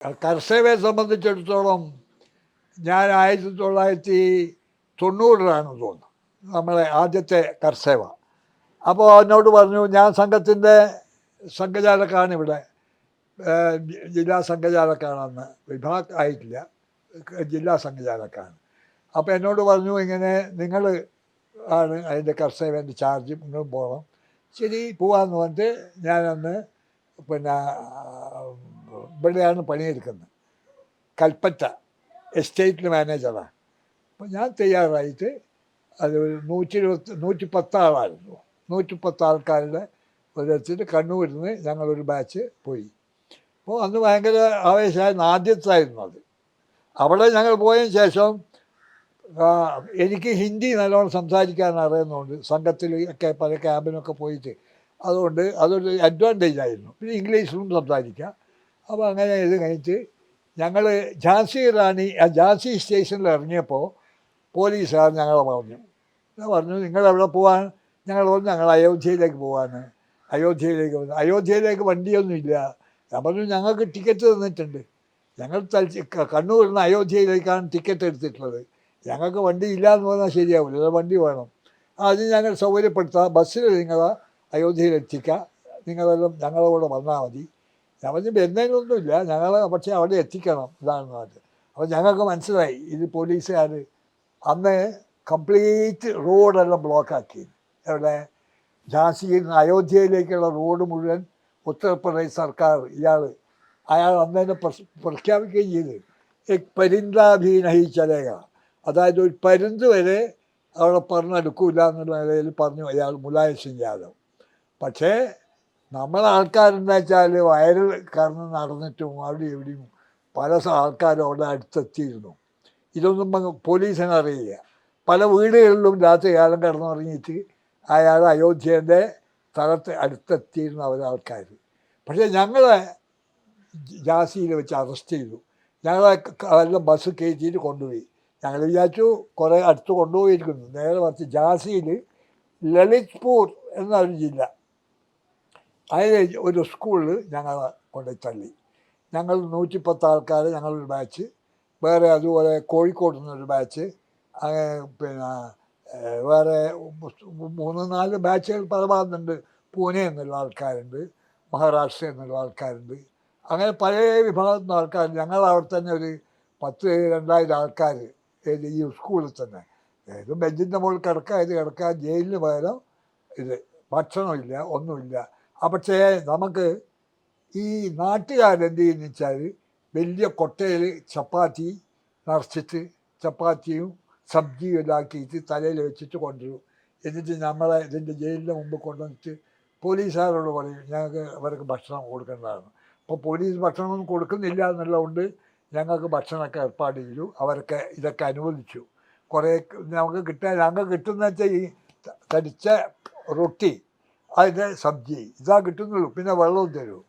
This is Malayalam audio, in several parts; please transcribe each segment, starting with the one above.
കർഷകരെ സംബന്ധിച്ചിടത്തോളം ഞാൻ ആയിരത്തി തൊള്ളായിരത്തി തൊണ്ണൂറിലാണ് തോന്നുന്നു. നമ്മളെ ആദ്യത്തെ കർഷക. അപ്പോൾ എന്നോട് പറഞ്ഞു ഞാൻ സംഘത്തിന്റെ സംഘചാലക്കാണ് ഇവിടെ. ജില്ലാ സംഘചാലക്കാണെന്ന് വിഭാഗ് ആയിട്ടില്ല. ജില്ലാ സംഘചാലക്കാണ് അപ്പോൾ എന്നോട് പറഞ്ഞു ഇങ്ങനെ നിങ്ങൾ ആണ് അതിന്റെ കർഷകന്റെ ചാർജ് നിങ്ങൾ പോകണം. ശരി പോവാന്ന് പറഞ്ഞിട്ട് ഞാനന്ന് പിന്നെ ഇവിടെയാണ് പണിയെടുക്കുന്നത്. കൽപ്പറ്റ എസ്റ്റേറ്റിൽ മാനേജറാണ് അപ്പോൾ ഞാൻ തയ്യാറായിട്ട് അത് ഒരു നൂറ്റി ഇരുപത്തി നൂറ്റി പത്താളായിരുന്നു നൂറ്റി പത്ത് ആൾക്കാരുടെ ഒരിടത്തിട്ട് കണ്ണൂരിൽ നിന്ന് ഞങ്ങളൊരു ബാച്ച് പോയി. അപ്പോൾ അന്ന് ഭയങ്കര ആവേശമായിരുന്നു. ആദ്യത്തായിരുന്നു അത്. അവിടെ ഞങ്ങൾ പോയതിന് ശേഷം എനിക്ക് ഹിന്ദി നല്ലോണം സംസാരിക്കാൻ അറിയുന്നതുകൊണ്ട് സംഘത്തിൽ ഒക്കെ പല ക്യാമ്പിനൊക്കെ പോയിട്ട് അതുകൊണ്ട് അതൊരു അഡ്വാന്റേജ് ആയിരുന്നു. പിന്നെ ഇംഗ്ലീഷിലും സംസാരിക്കാം. അപ്പോൾ അങ്ങനെ ഇത് കഴിഞ്ഞിട്ട് ഞങ്ങൾ ഝാൻസി റാണി ഝാൻസി സ്റ്റേഷനിൽ ഇറങ്ങിയപ്പോൾ പോലീസുകാർ ഞങ്ങളെ പറഞ്ഞു. പറഞ്ഞു നിങ്ങൾ എവിടെ പോകാൻ ഞങ്ങൾ പറഞ്ഞു ഞങ്ങൾ അയോധ്യയിലേക്ക് പോകാന് അയോധ്യയിലേക്ക് വന്നു അയോധ്യയിലേക്ക് വണ്ടിയൊന്നുമില്ല ഞാൻ പറഞ്ഞു ഞങ്ങൾക്ക് ടിക്കറ്റ് തന്നിട്ടുണ്ട്. ഞങ്ങൾ തലച്ച് കണ്ണൂരിൽ നിന്ന് അയോധ്യയിലേക്കാണ് ടിക്കറ്റ് എടുത്തിട്ടുള്ളത്. ഞങ്ങൾക്ക് വണ്ടി ഇല്ല എന്ന് പറഞ്ഞാൽ ശരിയാവില്ല വണ്ടി വേണം. അത് ഞങ്ങൾ സൗകര്യപ്പെടുത്താം. ബസ്സിൽ നിങ്ങളെ അയോധ്യയിൽ എത്തിക്കാം നിങ്ങളെല്ലാം ഞങ്ങളുടെ വന്നാൽ മതി. ഞാൻ വരുന്നതിനൊന്നുമില്ല ഞങ്ങൾ പക്ഷേ അവിടെ എത്തിക്കണം. ഇതാണ് പറഞ്ഞത്. അപ്പോൾ ഞങ്ങൾക്ക് മനസ്സിലായി ഇത് പോലീസുകാർ അന്ന് കംപ്ലീറ്റ് റോഡെല്ലാം ബ്ലോക്കാക്കി. എവിടെ? ഝാൻസിയിൽ നിന്ന് അയോധ്യയിലേക്കുള്ള റോഡ് മുഴുവൻ ഉത്തർപ്രദേശ് സർക്കാർ ഇയാൾ അയാൾ അന്ന് തന്നെ പ്രഖ്യാപിക്കുകയും ചെയ്ത്. എക് പരിന്താഭി നഹി ചലേക അതായത് ഒരു പരുന്ത് വരെ അവിടെ പറഞ്ഞെടുക്കൂല എന്നുള്ള നിലയിൽ പറഞ്ഞു അയാൾ മുലായം സിംഗ് യാദവ്. പക്ഷേ നമ്മളെ ആൾക്കാരെന്താ വെച്ചാൽ വയറിൽ കറന്ന് നടന്നിട്ടും അവിടെ എവിടെയും പല ആൾക്കാരും അവിടെ അടുത്തെത്തിയിരുന്നു. ഇതൊന്നും പോലീസിന് അറിയില്ല. പല വീടുകളിലും രാത്രി കാലം കിടന്നുറങ്ങിയിട്ട് അയാൾ അയോധ്യേന്റെ സ്ഥലത്ത് അടുത്തെത്തിയിരുന്ന അവരാൾക്കാർ പക്ഷേ ഞങ്ങളെ ജാസിയിൽ വെച്ച് അറസ്റ്റ് ചെയ്തു. ഞങ്ങളെ എല്ലാം ബസ് കയറ്റിയിട്ട് കൊണ്ടുപോയി. ഞങ്ങൾ വിചാരിച്ചു കുറേ അടുത്ത് കൊണ്ടുപോയിരിക്കുന്നു. നേരെ മറിച്ച് ജാസിയിൽ ലളിത്പൂർ എന്നൊരു ജില്ല. അതിൽ ഒരു സ്കൂളിൽ ഞങ്ങൾ കൊണ്ടു തള്ളി. ഞങ്ങൾ നൂറ്റിപ്പത്ത് ആൾക്കാർ ഞങ്ങളൊരു ബാച്ച് വേറെ അതുപോലെ കോഴിക്കോട് നിന്നൊരു ബാച്ച് പിന്നെ വേറെ മൂന്ന് നാല് ബാച്ചുകൾ പല ഭാഗത്തുണ്ട് പൂനെ എന്നുള്ള ആൾക്കാരുണ്ട് മഹാരാഷ്ട്ര എന്നുള്ള ആൾക്കാരുണ്ട്. അങ്ങനെ പല വിഭാഗത്തിൽ നിന്ന് ആൾക്കാർ ഞങ്ങൾ അവിടെ തന്നെ ഒരു പത്ത് രണ്ടായിരം ആൾക്കാർ ഈ സ്കൂളിൽ തന്നെ. ഏത് ബെഞ്ചിന്റെ മുകളിൽ കിടക്കുക ഇത് കിടക്കുക ജയിലിന് പകരം ഇത് ഭക്ഷണമില്ല ഒന്നുമില്ല. പക്ഷേ നമുക്ക് ഈ നാട്ടുകാരെന്ത് ചെയ്യുന്ന വെച്ചാൽ വലിയ കൊട്ടയിൽ ചപ്പാത്തി നിറച്ചിട്ട് ചപ്പാത്തിയും സബ്ജിയും ഇതാക്കിയിട്ട് തലയിൽ വെച്ചിട്ട് കൊണ്ടുവരും. എന്നിട്ട് നമ്മളെ ഇതിന്റെ ജയിലിന്റെ മുമ്പ് കൊണ്ടുവന്നിട്ട് പോലീസുകാരോട് പറയും ഞങ്ങൾക്ക് അവർക്ക് ഭക്ഷണം കൊടുക്കേണ്ടതാണ്. അപ്പോൾ പോലീസ് ഭക്ഷണമൊന്നും കൊടുക്കുന്നില്ല എന്നുള്ളതുകൊണ്ട് ഞങ്ങൾക്ക് ഭക്ഷണമൊക്കെ ഏർപ്പാട് ചെയ്തു. അവരൊക്കെ ഇതൊക്കെ അനുവദിച്ചു. കുറേ നമുക്ക് കിട്ടാൻ ഞങ്ങൾക്ക് കിട്ടുന്ന വെച്ചാൽ ഈ തടിച്ച റൊട്ടി അതിന്റെ സബ്ജി ഇതാ കിട്ടുന്നുള്ളൂ പിന്നെ വെള്ളവും തരും.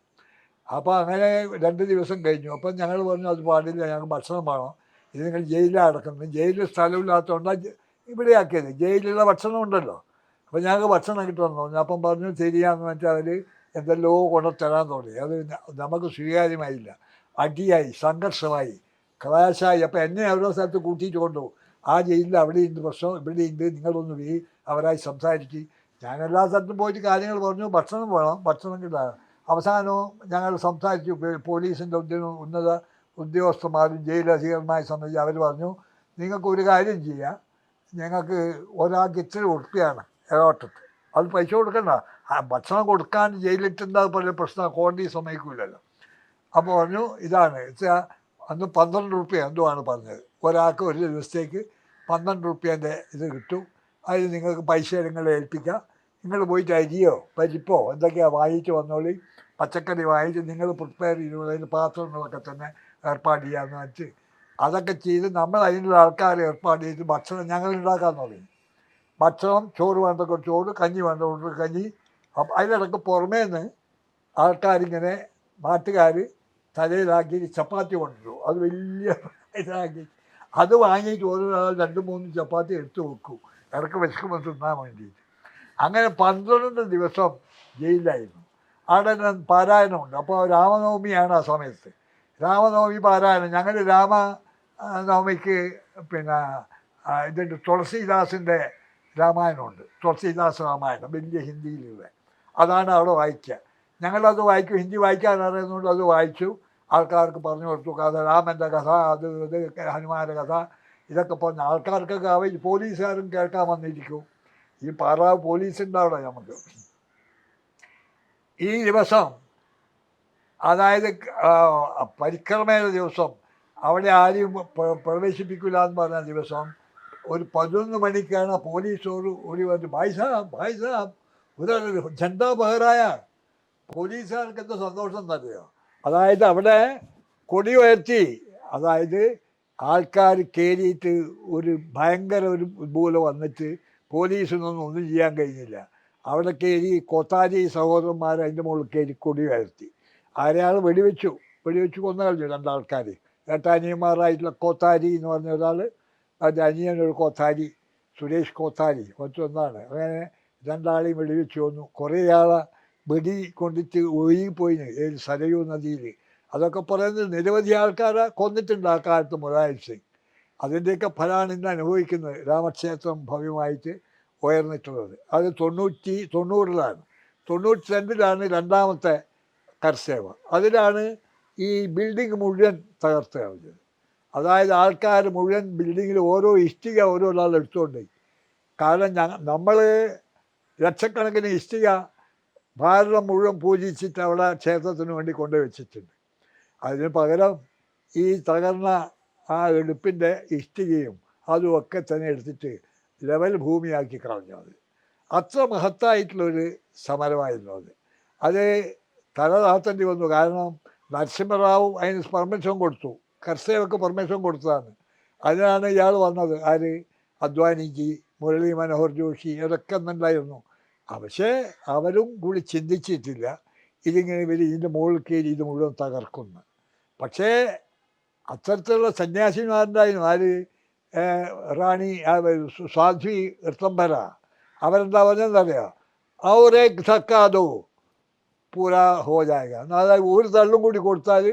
അപ്പോൾ അങ്ങനെ രണ്ട് ദിവസം കഴിഞ്ഞു. അപ്പം ഞങ്ങൾ പറഞ്ഞു അത് പാടില്ല ഞങ്ങൾക്ക് ഭക്ഷണം വേണം. ഇത് നിങ്ങൾ ജയിലിലാണ് അടക്കുന്നത് ജയിലിൽ സ്ഥലമില്ലാത്തതുകൊണ്ട് ഇവിടെ ആക്കിയത്. ജയിലിലുള്ള ഭക്ഷണം ഉണ്ടല്ലോ. അപ്പോൾ ഞങ്ങൾക്ക് ഭക്ഷണം കിട്ടുമെന്ന് പറഞ്ഞു. അപ്പം പറഞ്ഞു ശരിയാന്ന് വെച്ചാൽ അവർ എന്തെല്ലോ കൊണ്ട് തരാൻ തുടങ്ങി അത് നമുക്ക് സ്വീകാര്യമായില്ല. അടിയായി സംഘർഷമായി. ക്ലാശായി അപ്പോൾ എന്നെ ഓരോ സ്ഥലത്ത് കൂട്ടിയിട്ട് കൊണ്ടുപോകും. ആ ജയിലിൽ അവിടെ ഉണ്ട് പ്രശ്നം ഇവിടെ ഉണ്ട് നിങ്ങളൊന്ന് വേ അവരായി സംസാരിച്ച് ഞാൻ എല്ലാ സ്ഥലത്തും പോയിട്ട് കാര്യങ്ങൾ പറഞ്ഞു. ഭക്ഷണം വേണം. ഭക്ഷണം കിട്ടാൻ അവസാനവും ഞങ്ങൾ സംസാരിച്ചു. പോലീസിന്റെ ഉദ്യോഗ ഉന്നത ഉദ്യോഗസ്ഥന്മാരും ജയിലധികരമായി സംബന്ധിച്ച് അവർ പറഞ്ഞു നിങ്ങൾക്ക് ഒരു കാര്യം ചെയ്യാം. ഞങ്ങൾക്ക് ഒരാൾക്ക് ഇച്ചിരി ഉറപ്പിയാണ് ഏറോട്ടത്ത് അത് പൈസ കൊടുക്കണ്ട. ഭക്ഷണം കൊടുക്കാൻ ജയിലിട്ടുണ്ടാ പോലെ പ്രശ്നം കോടതി സമ്മതിക്കില്ലല്ലോ അപ്പോൾ പറഞ്ഞു ഇതാണ്. വെച്ചാൽ അന്ന് പന്ത്രണ്ട് റുപ്യ എന്തോ ആണ് പറഞ്ഞത്? ഒരാൾക്ക് ഒരു ദിവസത്തേക്ക് പന്ത്രണ്ട് റുപ്യേന്റെ ഇത് കിട്ടും. അതിൽ നിങ്ങൾക്ക് പൈസ നിങ്ങളെ ഏൽപ്പിക്കാം. നിങ്ങൾ പോയിട്ട് അരിയോ പരിപ്പോ? എന്തൊക്കെയാണ് വാങ്ങിച്ച് വന്നോളി? പച്ചക്കറി വാങ്ങിച്ച് നിങ്ങൾ പ്രിപ്പയർ ചെയ്തോളി. പാത്രങ്ങളൊക്കെ തന്നെ ഏർപ്പാട് ചെയ്യാമെന്ന് വെച്ച്. അതൊക്കെ ചെയ്ത് നമ്മൾ അതിനുള്ള ആൾക്കാരെ ഏർപ്പാട് ചെയ്ത് ഭക്ഷണം ഞങ്ങൾ ഉണ്ടാക്കാൻ തുടങ്ങി. ഭക്ഷണം ചോറ് വേണ്ട കുറച്ച് ചോറ് കഞ്ഞി വേണ്ട കുറച്ച് കഞ്ഞി. അപ്പം അതിനിടയ്ക്ക് പുറമേ നിന്ന് ആൾക്കാരിങ്ങനെ നാട്ടുകാർ തലയിലാക്കി ചപ്പാത്തി കൊണ്ടുവരും. അത് വലിയ ഇതാക്കി. അത് ഓരോ ആൾ രണ്ട് മൂന്ന് ചപ്പാത്തി എടുത്തു വെക്കും. ഇടയ്ക്ക് വിശക്കുമ്പോൾ തിന്നാൻ വേണ്ടിയിട്ട്. അങ്ങനെ പന്ത്രണ്ട് ദിവസം ജയിലിലായിരുന്നു. അവിടെ പാരായണമുണ്ട് അപ്പോൾ രാമനവമിയാണ് ആ സമയത്ത്. രാമനവമി പാരായണം. ഞങ്ങൾ രാമനവമിക്ക് പിന്നെ ഇതുണ്ട്. തുളസീദാസിന്റെ രാമായണമുണ്ട്. തുളസീദാസ് രാമായണം വലിയ ഹിന്ദിയിലുള്ള. അതാണ് അവിടെ വായിക്കുക. ഞങ്ങളത് വായിക്കും. ഹിന്ദി വായിക്കാൻ അറിയുന്നതുകൊണ്ട് അത് വായിച്ചു. ആൾക്കാർക്ക് പറഞ്ഞു കൊടുത്തു. കഥ രാമന്റെ കഥ അത് ഇത് ഹനുമാന്റെ കഥ ഇതൊക്കെ പറഞ്ഞ് ആൾക്കാർക്കൊക്കെ അവ പോലീസുകാരും കേൾക്കാൻ വന്നിരിക്കും. ഈ പാറാവ് പോലീസ് ഉണ്ടാവിടെ നമുക്ക്. ഈ ദിവസം അതായത് പരിക്രമയുടെ ദിവസം അവിടെ ആരെയും പ്ര- പ്രവേശിപ്പിക്കില്ല എന്ന് പറഞ്ഞ ദിവസം ഒരു പതിനൊന്ന് മണിക്കാണ് പോലീസോട് ഓടി വന്ന് ഭായ് സാബ് ഭായ് സാബ് ഒരു ജണ്ടാ ബഹറായ. പോലീസുകാർക്ക് എന്തോ സന്തോഷം തന്നെയോ? അതായത് അവിടെ കൊടി ഉയർത്തി അതായത് ആൾക്കാർ കയറിയിട്ട് ഒരു ഭയങ്കര ഒരു ഇതുപോലെ വന്നിട്ട് പോലീസിനൊന്നും ഒന്നും ചെയ്യാൻ കഴിഞ്ഞില്ല. അവിടെ കയറി കൊത്താരി സഹോദരന്മാർ അതിന്റെ മുകളിൽ കയറി കൊടി വരുത്തി അയാൾ വെടിവെച്ചു. വെടിവെച്ച് കൊന്നു കളഞ്ഞു രണ്ടാൾക്കാർ. ഏട്ടാനിയന്മാരായിട്ടുള്ള കോത്താരി എന്ന് പറഞ്ഞ ഒരാൾ അതിന്റെ അനിയനൊരു കോത്താരി സുരേഷ് കോത്താരി മറ്റൊന്നാണ് അങ്ങനെ രണ്ടാളെയും വെടിവെച്ച് കൊന്നു. കുറേ ആളെ വെടി കൊണ്ടിട്ട് ഒഴുകിപ്പോയി ഏത് സരയൂ നദിയിൽ. അതൊക്കെ പറയുന്നത് നിരവധി ആൾക്കാരെ കൊന്നിട്ടുണ്ട് ആ കാലത്ത് മുലായം സിംഗ് അതിന്റെയൊക്കെ ഫലമാണ് ഇന്ന് അനുഭവിക്കുന്നത്. രാമക്ഷേത്രം ഭവ്യമായിട്ട് ഉയർന്നിട്ടുള്ളത്. അത് തൊണ്ണൂറ്റി തൊണ്ണൂറിലാണ്. തൊണ്ണൂറ്റി രണ്ടിലാണ് രണ്ടാമത്തെ കർസേവ അതിലാണ് ഈ ബിൽഡിംഗ് മുഴുവൻ തകർത്ത് കളഞ്ഞത്. അതായത് ആൾക്കാർ മുഴുവൻ ബിൽഡിങ്ങിൽ ഓരോ ഇഷ്ടിക ഓരോ ഒരാൾ എടുത്തുകൊണ്ട്. കാരണം ഞങ്ങൾ നമ്മൾ ലക്ഷക്കണക്കിന് ഇഷ്ടിക ഭാരതം മുഴുവൻ പൂജിച്ചിട്ട് അവിടെ ക്ഷേത്രത്തിന് വേണ്ടി കൊണ്ടുവച്ചിട്ടുണ്ട്. അതിന് പകരം ഈ തകർന്ന ആ എടുപ്പിന്റെ ഇഷ്ടികയും അതും ഒക്കെ തന്നെ എടുത്തിട്ട് ലെവൽ ഭൂമിയാക്കി കളഞ്ഞു അത്. അത്ര മഹത്തായിട്ടുള്ളൊരു സമരമായിരുന്നു അത്. അത് തല താത്തേണ്ടി വന്നു. കാരണം നരസിംഹറാവു അതിന് പെർമിഷൻ കൊടുത്തു. കർഷകർക്ക് പെർമിഷൻ കൊടുത്തതാണ്. അതിനാണ് ഇയാൾ വന്നത്. ആര്? അദ്വാനിജി മുരളി മനോഹർ ജോഷി ഇതൊക്കെ ഉണ്ടായിരുന്നു പക്ഷേ അവരും കൂടി ചിന്തിച്ചിട്ടില്ല. ഇതിങ്ങനെ ഇവർ ഇതിന്റെ മുകളിൽ കയറി ഇത് മുഴുവൻ തകർക്കുന്നു പക്ഷേ അത്തരത്തിലുള്ള സന്യാസിമാരുണ്ടായിരുന്നു. ആര്? റാണി സ്വാധി ഋത്തംബര അവരെന്താ പറഞ്ഞെന്നറിയോ അവരെ ധക്കാതോ പൂരാ ഹോ ജായക അതായത് ഒരു തള്ളും കൂടി കൊടുത്താൽ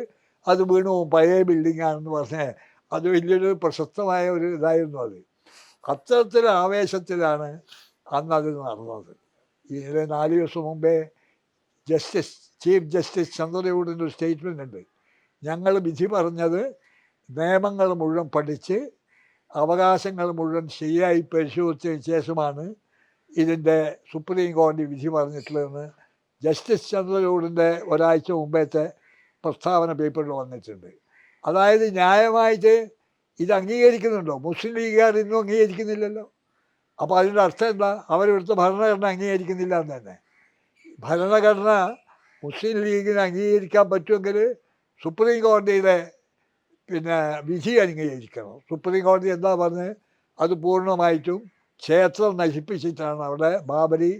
അത് വീണു പഴയ ബിൽഡിംഗ് ആണെന്ന് പറഞ്ഞ് അത് വലിയൊരു പ്രശസ്തമായ ഒരു ഇതായിരുന്നു അത്. അത്തരത്തിൽ ആവേശത്തിലാണ് അന്ന് അത് നടന്നത് ഇതിന് നാല് ദിവസം മുമ്പേ ജസ്റ്റിസ് ചീഫ് ജസ്റ്റിസ് ചന്ദ്രചൂഡിന്റെ ഒരു സ്റ്റേറ്റ്മെന്റ് ഉണ്ട്. ഞങ്ങൾ വിധി പറഞ്ഞത് നിയമങ്ങൾ മുഴുവൻ പഠിച്ച് അവകാശങ്ങൾ മുഴുവൻ ശരിയായി പരിശോധിച്ചതിന് ശേഷമാണ് ഇതിന്റെ സുപ്രീം കോടതി വിധി പറഞ്ഞിട്ടുള്ളതെന്ന് ജസ്റ്റിസ് ചന്ദ്രചൂഡിന്റെ ഒരാഴ്ച മുമ്പേത്തെ പ്രസ്താവന പേപ്പറിൽ വന്നിട്ടുണ്ട്. അതായത് ന്യായമായിട്ട് ഇത് അംഗീകരിക്കുന്നുണ്ടോ? മുസ്ലിം ലീഗുകാർ ഇന്നും അംഗീകരിക്കുന്നില്ലല്ലോ. അപ്പോൾ അതിന്റെ അർത്ഥം എന്താ? അവരിവിടുത്തെ ഭരണഘടന അംഗീകരിക്കുന്നില്ല എന്ന് തന്നെ. ഭരണഘടന മുസ്ലിം ലീഗിന് അംഗീകരിക്കാൻ പറ്റുമെങ്കിൽ സുപ്രീം കോടതിയുടെ പിന്നെ വിധി അനുകരിക്കണം സുപ്രീം കോടതി എന്താ പറഞ്ഞത് അത് പൂർണമായിട്ടും ക്ഷേത്രം നശിപ്പിച്ചിട്ടാണ് അവിടെ ബാബരി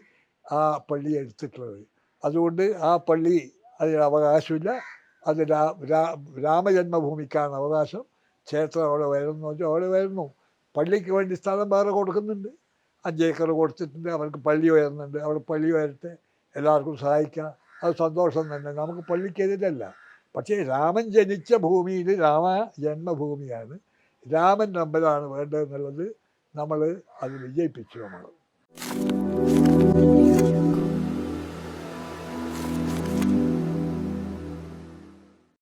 ആ പള്ളി എടുത്തിട്ടുള്ളത്. അതുകൊണ്ട് ആ പള്ളി അതിന് അവകാശമില്ല. അത് രാമജന്മഭൂമിക്കാണ് അവകാശം. ക്ഷേത്രം അവിടെ വരുന്നു വെച്ചാൽ അവിടെ വരുന്നു. പള്ളിക്ക് വേണ്ടി സ്ഥലം വേറെ കൊടുക്കുന്നുണ്ട്. അഞ്ചേക്കർ കൊടുത്തിട്ടുണ്ട്. അവർക്ക് പള്ളി വരുന്നുണ്ട് അവിടെ പള്ളി വരട്ടെ എല്ലാവർക്കും സഹായിക്കാം അത് സന്തോഷം തന്നെ. നമുക്ക് പള്ളിക്കെതിരല്ല. പക്ഷേ രാമൻ ജനിച്ച ഭൂമിയിൽ രാമ ജന്മഭൂമിയാണ്. രാമൻ നമ്പലാണ് വേണ്ടതെന്നുള്ളത് നമ്മൾ അത് വിജയിപ്പിച്ചു നമ്മൾ